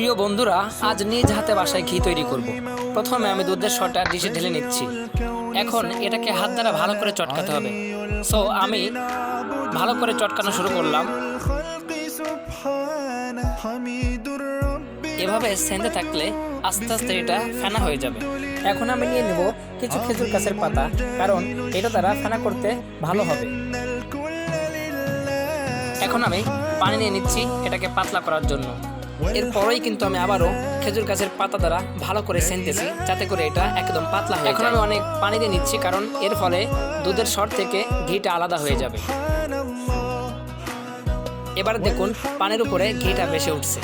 প্রিয় বন্ধুরা, আজ নিজ হাতে বাসায় ঘি তৈরি করব। প্রথমে আমি দুধের শটা ডিশে ঢেলে নিচ্ছি। এখন এটাকে হাত দ্বারা ভালো করে চটকাতে হবে। সো আমি ভালো করে চটকানো শুরু করলাম। এভাবে সেঁধে থাকলে আস্তে আস্তে এটা ফেনা হয়ে যাবে। এখন আমি নিয়ে নেব কিছু খেজুর গাছের পাতা, কারণ এটা দ্বারা ফেনা করতে ভালো হবে। এখন আমি পানি নিয়ে নিচ্ছি এটাকে পাতলা করার জন্য। এরপরেই কিন্তু আমি আবারও খেজুর গাছের পাতা দ্বারা ভালো করে সেনতেছি যাতে করে এটা একদম পাতলা হয় এখন আমি অনেক পানি দিয়ে নিচ্ছি কারণ এর ফলে দুধের সর থেকে ঘিটা আলাদা হয়ে যাবে। এবার দেখুন পানির উপরে ঘিটা বেশি উঠছে।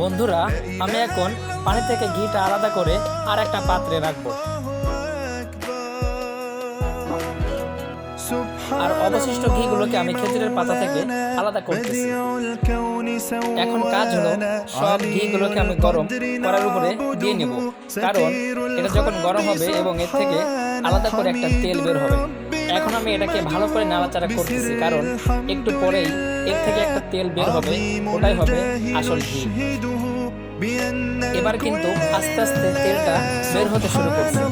বন্ধুরা আমি এখন পানি থেকে ঘিটা আলাদা করে আর একটা পাত্রে রাখব। আর অবশিষ্ট ঘিগুলোকে আমি খেজুরের পাতা থেকে আলাদা করতেছি এখন কাজ হলো সব ঘিগুলোকে আমি গরম করার উপরে দিয়ে নেব। কারণ এটা যখন গরম হবে এবং এর থেকে আলাদা করে একটা তেল বের হবে। এখন আমি এটাকে ভালো করে নাড়াচাড়া করতেছি, কারণ একটু পরেই এর থেকে একটা তেল বের হবে, ওটাই হবে আসল ঘি। এবার কিন্তু আস্তে আস্তে তেলটা বের হতে শুরু করছে।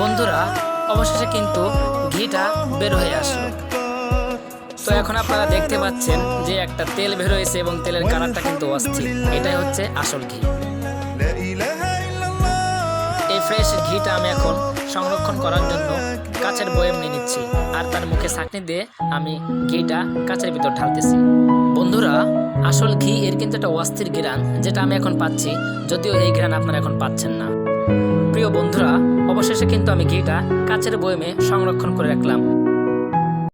বন্ধুরা, অবশেষে কিন্তু ঘিটা বের হয়ে আসলো। তো এখন আপনারা দেখতে পাচ্ছেন যে একটা তেল বের হয়েছে এবং তেলের কালারটা কিন্তু অস্থির। এটাই হচ্ছে আসল ঘি। এই ফ্রেশ ঘিটা আমি এখন সংরক্ষণ করার জন্য কাচের বয়ে নিয়ে নিচ্ছি। আর তার মুখে সাকনি দিয়ে আমি ঘিটা কাচের ভিতর ঢালতেছি। বন্ধুরা, আসল ঘি এর কিন্তু একটা অস্থির ঘিরান যেটা আমি এখন পাচ্ছি, যদিও এই ঘিরান আপনারা এখন পাচ্ছেন না। প্রিয় বন্ধুরা অবশেষে কিন্তু আমি ঘিটা কাচের বয়েমে সংরক্ষণ করে রাখলাম।